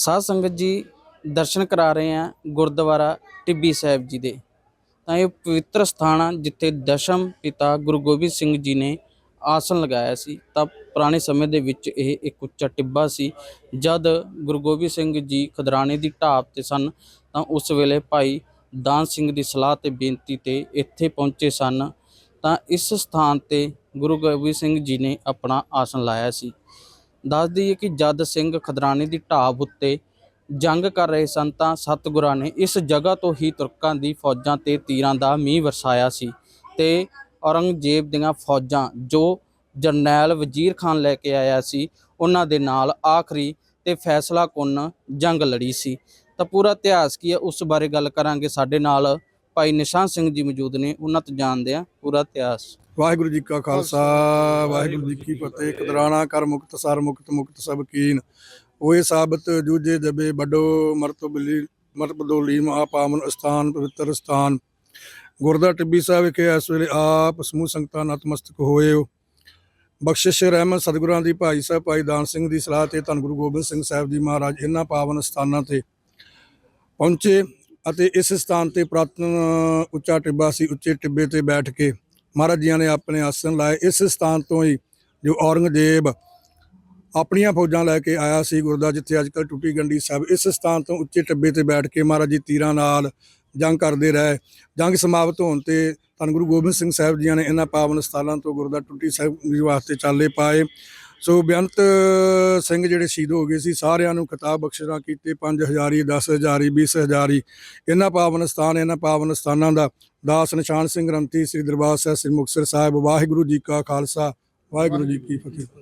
ਸਾਧ ਸੰਗਤ ਜੀ ਦਰਸ਼ਨ ਕਰਾ ਰਹੇ ਆ ਗੁਰਦੁਆਰਾ ਟਿੱਬੀ ਸਾਹਿਬ ਜੀ ਦੇ। ਤਾਂ ਇਹ ਪਵਿੱਤਰ ਸਥਾਨ ਆ ਜਿੱਥੇ ਦਸ਼ਮ ਪਿਤਾ ਗੁਰੂ ਗੋਬਿੰਦ ਸਿੰਘ ਜੀ ਨੇ ਆਸਣ ਲਗਾਇਆ ਸੀ। ਤਾਂ ਪੁਰਾਣੇ ਸਮੇਂ ਦੇ ਵਿੱਚ ਇਹ ਇੱਕ ਉੱਚਾ ਟਿੱਬਾ ਸੀ। ਜਦ ਗੁਰੂ ਗੋਬਿੰਦ ਸਿੰਘ ਜੀ ਖਦਰਾਣੇ ਦੀ ਢਾਬ ਤੇ ਸਨ, ਤਾਂ ਉਸ ਵੇਲੇ ਭਾਈ ਦਾਨ ਸਿੰਘ ਦੀ ਸਲਾਹ ਤੇ ਬੇਨਤੀ ਤੇ ਇੱਥੇ ਪਹੁੰਚੇ ਸਨ। ਤਾਂ ਇਸ ਸਥਾਨ ਤੇ ਗੁਰੂ ਗੋਬਿੰਦ ਸਿੰਘ ਜੀ ਨੇ ਆਪਣਾ ਆਸਣ ਲਾਇਆ ਸੀ। ਦੱਸ ਦਈਏ ਕਿ ਜਦ ਸਿੰਘ ਖਦਰਾਣੇ ਦੀ ਢਾਬ ਉੱਤੇ ਜੰਗ ਕਰ ਰਹੇ ਸਨ ਤਾਂ ਸਤਿਗੁਰਾਂ ਨੇ ਇਸ ਜਗ੍ਹਾ ਤੋਂ ਹੀ ਤੁਰਕਾਂ ਦੀ ਫੌਜਾਂ ਤੇ ਤੀਰਾਂ ਦਾ ਮੀਂਹ ਵਰਸਾਇਆ ਸੀ ਤੇ ਔਰੰਗਜ਼ੇਬ ਦੀਆਂ ਫੌਜਾਂ ਜੋ ਜਰਨੈਲ ਵਜ਼ੀਰ ਖਾਨ ਲੈ ਕੇ ਆਇਆ ਸੀ, ਉਹਨਾਂ ਦੇ ਨਾਲ ਆਖਰੀ ਤੇ ਫੈਸਲਾ ਕੁੰਨ ਜੰਗ ਲੜੀ ਸੀ। ਤਾਂ ਪੂਰਾ ਇਤਿਹਾਸ ਕੀ ਹੈ? ਉਸ ਬਾਰੇ ਗੱਲ ਕਰਾਂਗੇ। ਸਾਡੇ ਨਾਲ ਭਾਈ ਨਿਸ਼ਾਨ ਸਿੰਘ ਜੀ ਮੌਜੂਦ ਨੇ, ਉਹਨਾਂ ਤੋਂ ਜਾਣਦੇ ਆ ਪੂਰਾ ਇਤਿਹਾਸ। ਵਾਹਿਗੁਰੂ ਜੀ ਕਾ ਖਾਲਸਾ ਵਾਹਿਗੁਰੂ ਜੀ ਕੀ ਫਤਿਹ। ਕਦਰਾਣਾ ਕਰ ਮੁਕਤ ਸਰ ਮੁਕਤ ਮੁਕਤ ਸਭ ਕੀਨ। ਹੋਏ ਸਾਬਤ ਜੂਜੇ ਦਬੇ ਵੱਡੋ ਮਰਤਬਲੀ ਮਰਤਬਦੋਲੀ ਮਹਾ ਪਾਵਨ ਸਥਾਨ ਪਵਿੱਤਰ ਸਥਾਨ। ਗੁਰਦਾ ਟਿੱਬੀ ਸਾਹਿਬ ਵਿਖੇ ਇਸ ਵੇਲੇ ਆਪ ਸਮੂਹ ਸੰਗਤਾਂ ਨਤਮਸਤਕ ਹੋਏ ਹੋ ਬਖਸ਼ਿਸ਼ ਰਹਿਮਤ ਸਤਿਗੁਰਾਂ ਦੀ ਭਾਈ ਸਾਹਿਬ ਭਾਈ ਦਾਨ ਸਿੰਘ ਦੀ ਸਲਾਹ ਤੇ ਧੰਨ ਗੁਰੂ ਗੋਬਿੰਦ ਸਿੰਘ ਸਾਹਿਬ ਜੀ ਮਹਾਰਾਜ ਇਹਨਾਂ ਪਾਵਨ ਸਥਾਨਾਂ ਤੇ ਪਹੁੰਚੇ ਅਤੇ ਇਸ ਸਥਾਨ ਤੇ ਪ੍ਰਾਤਨ ਉੱਚਾ ਟਿੱਬਾ ਸੀ ਉੱਚੇ ਟਿੱਬੇ ਤੇ ਬੈਠ ਕੇ ਮਹਾਰਾਜ ਜੀਆਂ ਨੇ ਆਪਣੇ ਆਸਣ ਲਾਏ, ਇਸ ਸਥਾਨ ਤੋਂ ਹੀ ਜੋ ਔਰੰਗਜ਼ੇਬ ਆਪਣੀਆਂ ਫੌਜਾਂ ਲੈ ਕੇ ਆਇਆ ਸੀ ਗੁਰਦਾ, ਜਿੱਥੇ ਅੱਜਕੱਲ ਟੁੱਟੀ ਗੰਡੀ ਸਾਹਿਬ, ਇਸ ਸਥਾਨ ਤੋਂ ਉੱਚੇ ਟੱਬੇ ਤੇ ਬੈਠ ਕੇ ਮਹਾਰਾਜ ਜੀ ਤੀਰਾਂ ਨਾਲ ਜੰਗ ਕਰਦੇ ਰਹੇ। ਜੰਗ ਸਮਾਪਤ ਹੋਣ ਤੇ ਧੰਨ ਗੁਰੂ ਗੋਬਿੰਦ ਸਿੰਘ ਸਾਹਿਬ ਜੀਆਂ ਨੇ ਇਹਨਾਂ ਪਾਵਨ ਸਥਾਨਾਂ ਤੋਂ ਗੁਰਦਾ, ਟੁੱਟੀ ਸਾਹਿਬ ਜੀ ਵਾਸਤੇ ਚਾਲੇ ਪਾਏ। ਸੋ ਬੇਅੰਤ ਸਿੰਘ ਜਿਹੜੇ ਸ਼ਹੀਦ ਹੋ ਗਏ ਸੀ, ਸਾਰਿਆਂ ਨੂੰ ਖਿਤਾਬ ਬਖਸ਼ਿਸ਼ਾਂ ਕੀਤੇ 5000 10000 20000 ਇਹਨਾਂ ਪਾਵਨ ਸਥਾਨ, ਇਹਨਾਂ ਪਾਵਨ ਸਥਾਨਾਂ ਦਾ ਦਾਸ ਨਿਸ਼ਾਨ ਸਿੰਘ ਗ੍ਰੰਥੀ ਸ੍ਰੀ ਦਰਬਾਰ ਸਾਹਿਬ, ਸ੍ਰੀ ਮੁਕਤਸਰ ਸਾਹਿਬ, ਵਾਹਿਗੁਰੂ ਜੀ ਕਾ ਖਾਲਸਾ, ਵਾਹਿਗੁਰੂ ਜੀ ਕੀ ਫਤਿਹ।